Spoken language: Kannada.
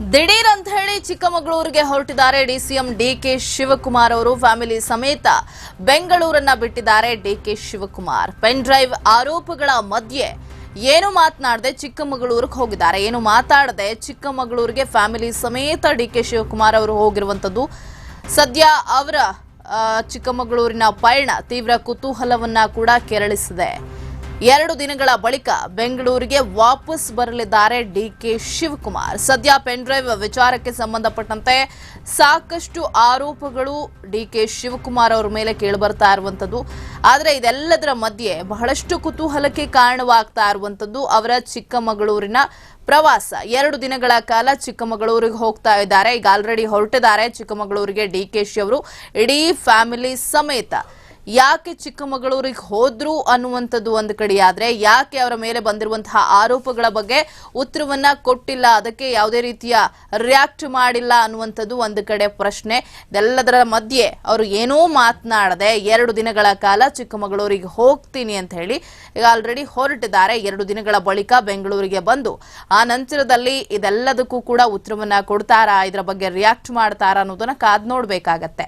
ದಿಢೀರ್ ಅಂತ ಹೇಳಿ ಚಿಕ್ಕಮಗಳೂರಿಗೆ ಹೊರಟಿದ್ದಾರೆ. ಡಿಸಿಎಂ ಡಿಕೆ ಶಿವಕುಮಾರ್ ಅವರು ಫ್ಯಾಮಿಲಿ ಸಮೇತ ಬೆಂಗಳೂರನ್ನ ಬಿಟ್ಟಿದ್ದಾರೆ ಡಿಕೆ ಶಿವಕುಮಾರ್. ಪೆನ್ ಡ್ರೈವ್ ಆರೋಪಗಳ ಮಧ್ಯೆ ಏನು ಮಾತನಾಡದೆ ಚಿಕ್ಕಮಗಳೂರಿಗೆ ಹೋಗಿದ್ದಾರೆ? ಏನು ಮಾತಾಡದೆ ಚಿಕ್ಕಮಗಳೂರಿಗೆ ಫ್ಯಾಮಿಲಿ ಸಮೇತ ಡಿಕೆ ಶಿವಕುಮಾರ್ ಅವರು ಹೋಗಿರುವಂತದ್ದು? ಸದ್ಯ ಅವರ ಚಿಕ್ಕಮಗಳೂರಿನ ಪಯಣ ತೀವ್ರ ಕುತೂಹಲವನ್ನ ಕೂಡ ಕೆರಳಿಸಿದೆ. ಎರಡು ದಿನಗಳ ಬಳಿಕ ಬೆಂಗಳೂರಿಗೆ ವಾಪಸ್ ಬರಲಿದ್ದಾರೆ ಡಿಕೆ ಶಿವಕುಮಾರ್. ಸದ್ಯ ಪೆನ್ ಡ್ರೈವ್ ವಿಚಾರಕ್ಕೆ ಸಂಬಂಧಪಟ್ಟಂತೆ ಸಾಕಷ್ಟು ಆರೋಪಗಳು ಡಿಕೆ ಶಿವಕುಮಾರ್ ಅವರ ಮೇಲೆ ಕೇಳಿಬರ್ತಾ ಇರುವಂಥದ್ದು. ಆದರೆ ಇದೆಲ್ಲದರ ಮಧ್ಯೆ ಬಹಳಷ್ಟು ಕುತೂಹಲಕ್ಕೆ ಕಾರಣವಾಗ್ತಾ ಇರುವಂಥದ್ದು ಅವರ ಚಿಕ್ಕಮಗಳೂರಿನ ಪ್ರವಾಸ. ಎರಡು ದಿನಗಳ ಕಾಲ ಚಿಕ್ಕಮಗಳೂರಿಗೆ ಹೋಗ್ತಾ ಇದ್ದಾರೆ. ಈಗ ಆಲ್ರೆಡಿ ಹೊರಟಿದ್ದಾರೆ ಚಿಕ್ಕಮಗಳೂರಿಗೆ ಡಿ ಕೆ ಶಿ ಅವರು ಇಡೀ ಫ್ಯಾಮಿಲಿ ಸಮೇತ ಯಾಕೆ ಚಿಕ್ಕಮಗಳೂರಿಗೆ ಹೋದ್ರು ಅನ್ನುವಂಥದ್ದು ಒಂದು ಕಡೆ. ಯಾಕೆ ಅವರ ಮೇಲೆ ಬಂದಿರುವಂತಹ ಆರೋಪಗಳ ಬಗ್ಗೆ ಉತ್ತರವನ್ನ ಕೊಟ್ಟಿಲ್ಲ, ಅದಕ್ಕೆ ಯಾವುದೇ ರೀತಿಯ ರಿಯಾಕ್ಟ್ ಮಾಡಿಲ್ಲ ಅನ್ನುವಂಥದ್ದು ಒಂದು ಕಡೆ ಪ್ರಶ್ನೆ. ಇದೆಲ್ಲದರ ಮಧ್ಯೆ ಅವರು ಏನೂ ಮಾತನಾಡದೆ ಎರಡು ದಿನಗಳ ಕಾಲ ಚಿಕ್ಕಮಗಳೂರಿಗೆ ಹೋಗ್ತೀನಿ ಅಂತ ಹೇಳಿ ಈಗ ಆಲ್ರೆಡಿ ಹೊರಟಿದ್ದಾರೆ. ಎರಡು ದಿನಗಳ ಬಳಿಕ ಬೆಂಗಳೂರಿಗೆ ಬಂದು ಆ ನಂತರದಲ್ಲಿ ಇದೆಲ್ಲದಕ್ಕೂ ಕೂಡ ಉತ್ತರವನ್ನ ಕೊಡ್ತಾರಾ, ಇದರ ಬಗ್ಗೆ ರಿಯಾಕ್ಟ್ ಮಾಡ್ತಾರಾ ಅನ್ನೋದನ್ನ ಕಾದ್ ನೋಡ್ಬೇಕಾಗತ್ತೆ.